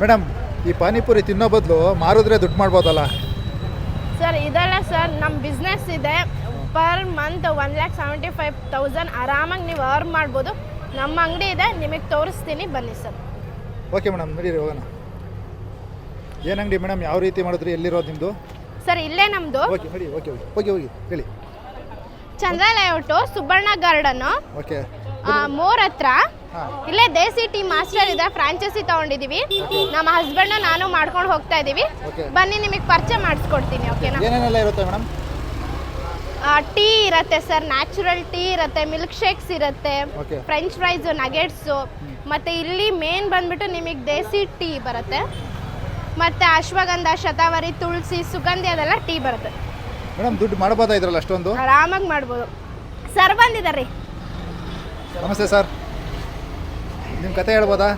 Madam ಈ ಪಾನಿಪುರಿ ತಿನ್ನೋ ಬದಲು ಮಾರಿದ್ರೆ ದುಡ್ಡು ಮಾಡ್ಬೋದಲ್ಲ? ಸರ್ ಇದೆಲ್ಲ ಸರ್ ನಮ್ಮ ಬಿಸ್ನೆಸ್ ಇದೆ. Per month one lakh seventy five thousand ಆರಾಮಾಗಿ ನೀವು ಅರ್ನ್ ಮಾಡ್ಬೋದು. ನಮ್ಮ ಅಂಗಡಿ ಇದೆ ನಿಮಗೆ ತೋರಿಸ್ತೀನಿ ಬನ್ನಿ ಸರ್. ಓಕೆ ಮೇಡಮ್ ನಡೀರಿ ಹೋಗೋಣ. ಏನು ಅಂಗಡಿ ಮೇಡಮ್ ಯಾವ ರೀತಿ ಮಾಡಿದ್ರಿ ಎಲ್ಲಿರೋದು ನಿಮ್ಮದು ಸರ್ ಇಲ್ಲೇ ನಮ್ಮದು ಓಕೆ ನಡಿ ಓಕೆ ಓಕೆ ಹೋಗಿ ಹೋಗಿ ಹೇಳಿ. ಚಂದ್ರ ಲೇಔಟು ಸುಬ್ಬಣ್ಣ ಗಾರ್ಡನ್ನು ಓಕೆ ಮೋರ್ ಹತ್ರ. ಇಲ್ಲೇ ದೇಸಿ ಟೀ ಮಾಸ್ಟರ್ ಇದೆ ಫ್ರಾಂಚೈಸಿ ತಗೊಂಡಿದೀವಿ. ನಮ್ಮ ಹಸ್ಬೆಂಡ್ ನಾನು ಮಾಡ್ಕೊಂಡು ಹೋಗ್ತಾ ಇದೀವಿ. ಬನ್ನಿ ನಿಮಗೆ ಪರಿಚಯ ಮಾಡಿಸ್ಕೊಡ್ತೀನಿ ಓಕೆನಾ ಏನೇನೆಲ್ಲ ಇರುತ್ತೆ ಮೇಡಮ್? ಟೀ ಇರುತ್ತೆ ಸರ್ ನ್ಯಾಚುರಲ್ ಟೀ ಇರುತ್ತೆ ಮಿಲ್ಕ್ ಶೇಕ್ಸ್ ಇರುತ್ತೆ ಫ್ರೆಂಚ್ ಫ್ರೈಸ್ ನಗೆಟ್ಸು ಮತ್ತೆ ಇಲ್ಲಿ ಮೇನ್ ಬಂದ್ಬಿಟ್ಟು ನಿಮಗೆ ದೇಸಿ ಟೀ ಬರುತ್ತೆ. ಮತ್ತೆ ಅಶ್ವಗಂಧ ಶತಾವರಿ ತುಳಸಿ ಸುಗಂಧಿ ಅದೆಲ್ಲ ಟೀ ಬರುತ್ತೆ. ಮೇಡಮ್ ದುಡ್ಡು ಮಾಡ್ಬೋದಾ ಇದ್ರಲ್ಲ ಅಷ್ಟೊಂದು? ಆರಾಮಾಗಿ ಮಾಡ್ಬೋದು. ಸರ್ ಬಂದಿದ್ದಾರೆ ನಮಸ್ತೆ ಸರ್. ನಿಮ್ಮ ಕತೆ ಹೇಳ್ಬೋದಾ?